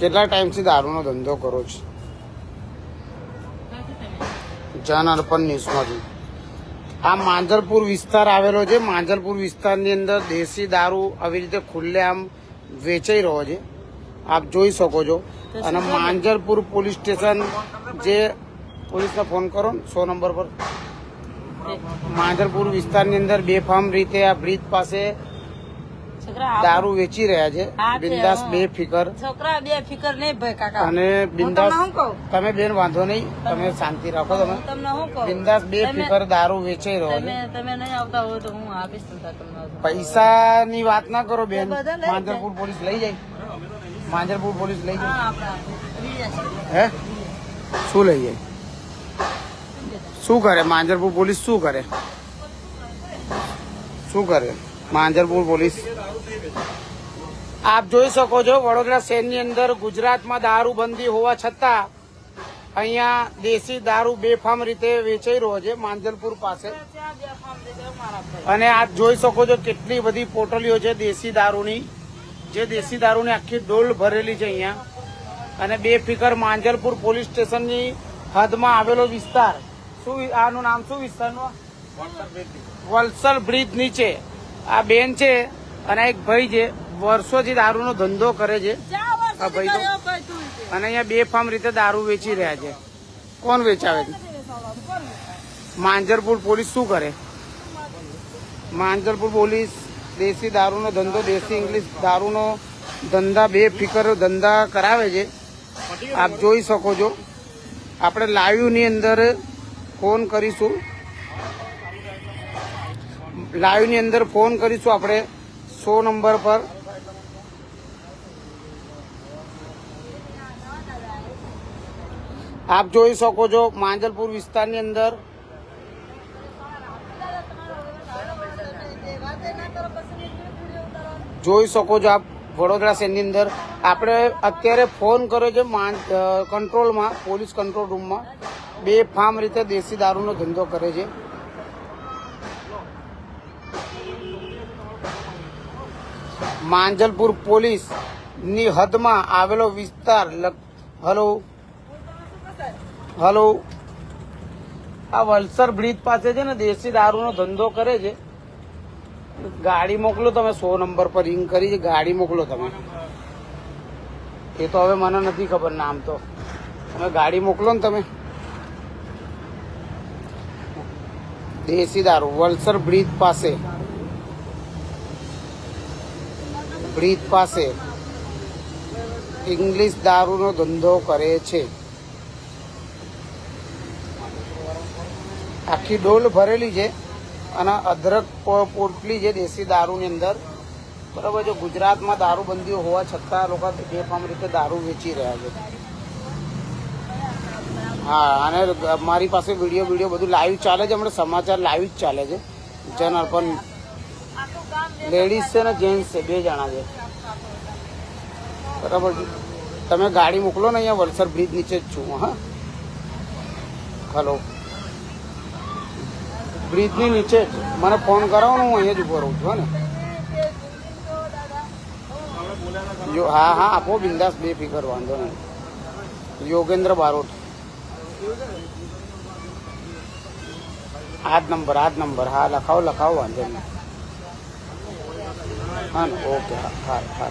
કેટલા ટાઈમથી દારૂનો ધંધો કરો છો? જન અર્પણ ન્યૂઝમાંથી. આ માંજલપુર વિસ્તાર આવેલો છે. માંજલપુર વિસ્તારની અંદર દેશી દારૂ આવી રીતે ખુલ્લે આમ વેચાઈ રહ્યો છે. આપ જોઈ શકો છો. અને માંજલપુર પોલીસ સ્ટેશન જે પોલીસને ફોન કરો ને સો નંબર પર. માંજલપુર વિસ્તારની અંદર બેફામ રીતે આ બ્રિજ પાસે દારૂ વેચી રહ્યા છે. બિંદાસ બે ફિકર છોકરા બે ફિકર નહીં ભાઈ કાકા. અને બિંદાસ તમે બેન વાંધો નહીં. તમે શાંતિ રાખો તમે. તમને શું કહું? બિંદાસ બે ફિકર દારૂ વેચાઈ રહ્યો તમે છે. તમે નહીં આવતા હોય તો હું આપીશ તમને પૈસા પૈસાની વાત ના કરો બેન. માંજરપુર પોલીસ લઈ જાય. માંજરપુર પોલીસ લઈ જાય. હે? શું લઈ જાય? શું કરે? માંજરપુર પોલીસ શું કરે? શું કરે? માંજરપુર પોલીસ. આપ જોઈ શકો છો, વડોદરા શહેરની અંદર ગુજરાતમાં દારૂબંધી હોવા છતાં અહીંયા દેશી દારૂ બેફામ રીતે વેચાઈ રહ્યો છે માંજલપુર પાસે. અને આપ જોઈ શકો છો કેટલી બધી પોટલીઓ છે દેશી દારૂની. જે દેશી દારૂની આખી ડોલ ભરેલી છે અહીંયા. અને બે ફિકર માંજલપુર પોલીસ સ્ટેશનની હદમાં આવેલો વિસ્તાર. શું, આનું નામ શું વિસ્તારનું? વલસલ બ્રિજ નીચે. આ બેન છે અને એક ભાઈ છે. વર્ષોથી દારૂનો ધંધો કરે છે. આ ભાઈ તો-. અને અહીંયા બેફામ રીતે દારૂ વેચી રહ્યા છે. કોણ વેચાવે છે? માંજરપુર પોલીસ શું કરે? માંજરપુર પોલીસ દેશી દારૂનો ધંધો દેશી ઇંગ્લિશ દારૂનો ધંધા બે ફિકર ધંધા કરાવે છે. આપ જોઈ શકો છો. આપણે લાઈવની અંદર ફોન કરીશું. લાઈવની અંદર ફોન કરીશું આપણે સો નંબર પર. આપ જોઈ શકો છો માંજલપુર વિસ્તારની અંદર. જોઈ શકો છો આપ વડોદરા શહેરની અંદર. આપણે અત્યારે ફોન કર્યો છે કંટ્રોલમાં પોલીસ કંટ્રોલ રૂમમાં બે ફાર્મ રીતે દેશી દારૂનો ધંધો કરે છે. માંજલપુર પોલીસની હદમાં આવેલો વિસ્તાર હલો? હલો? આ વલસર બ્રિજ પાસે છે ને દેશી દારૂનો ધંધો કરે છે. ગાડી મોકલો તમે, સો નંબર પર રિંગ કરી છે, ગાડી મોકલો તમે. એ તો હવે મને નથી ખબર નામ તો. તમે ગાડી મોકલો ને તમે. દેશી દારૂ, વલસર બ્રિજ પાસે. બ્રિજ પાસે ઇંગ્લિશ દારૂનો ધંધો કરે છે. આખી ડોલ ભરેલી છે અને અદરક પોટલી છે દેશી દારૂની અંદર. બરાબર છે ગુજરાતમાં દારૂબંધી હોવા છતાં લોકો બેફામ રીતે દારૂ વેચી રહ્યા છે. હા, અને મારી પાસે વીડિયો વીડિયો બધું લાઈવ ચાલે છે, હમણાં સમાચાર લાઈવ જ ચાલે છે. ગામ બે લેડીઝ છે ને જેન્ટ્સ છે, બે જણા છે. બરાબર છે? તમે ગાડી મોકલો ને અહીંયા વલસર બ્રિજ નીચે જ છું, હા. હલો બ્રિજની નીચે જ. મને ફોન કરાવો ને, હું અહીંયા જ ઊભો રહું છું, હા ને. જો હા હા, આપો બિંદાસ, બે ફિકર, વાંધો નહીં. યોગેન્દ્ર બારોટ. આ જ નંબર આ જ નંબર, હા, લખાવો લખાવો, વાંધો નહીં. હા ને ઓકે હા હા હા